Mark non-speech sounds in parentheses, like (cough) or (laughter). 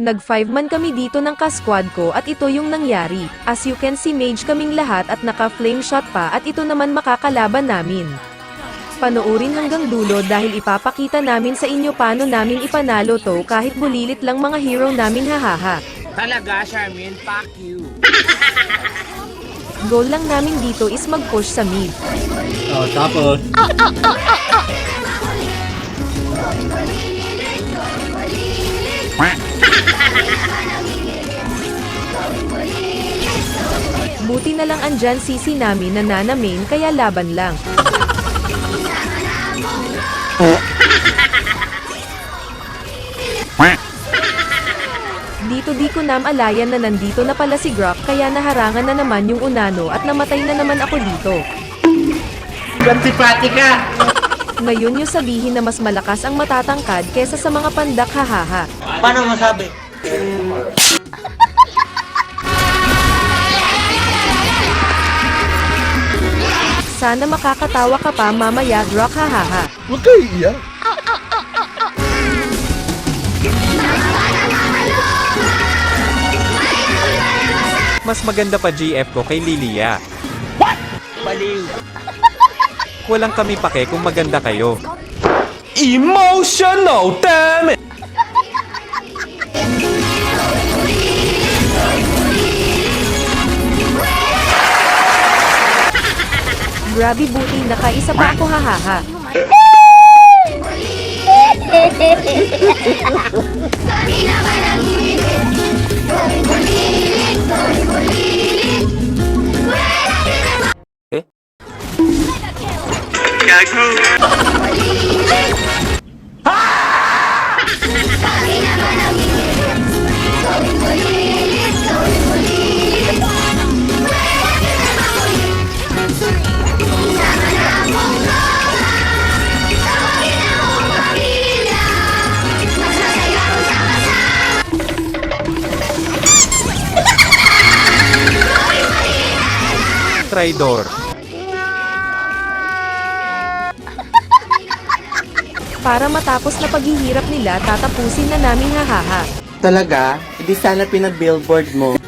Nag 5 man kami dito ng kasquad ko at ito yung nangyari. As you can see mage kaming lahat at naka flame shot pa at ito naman makakalaban namin. Panoorin hanggang dulo dahil ipapakita namin sa inyo paano namin ipanalo to kahit bulilit lang mga hero namin hahaha. Talaga, Charmin, fuck you. (laughs) Goal lang namin dito is mag-push sa mid. Oh, tapos, Buti na lang andyan sisi namin na nana main kaya laban lang. Dito di ko nam alayan na nandito na pala si Grok kaya naharangan na naman yung unano at namatay na naman ako dito. Gantipati ka! Ngayon yung sabihin na mas malakas ang matatangkad kesa sa mga pandak hahaha. Paano masabi? Sana makakatawa ka pa mamaya Grok hahaha. huwag kayo iiyak. Mas maganda pa GF ko kay Lilia. Baliw. Walang kami pake kung maganda kayo. Emotional, damn it! Grabe buti nakaisa pa ako hahaha. Traidor. (laughs) Para matapos na paghihirap nila tatapusin na namin hahaha. Talaga? Hindi sana pinag-billboard mo.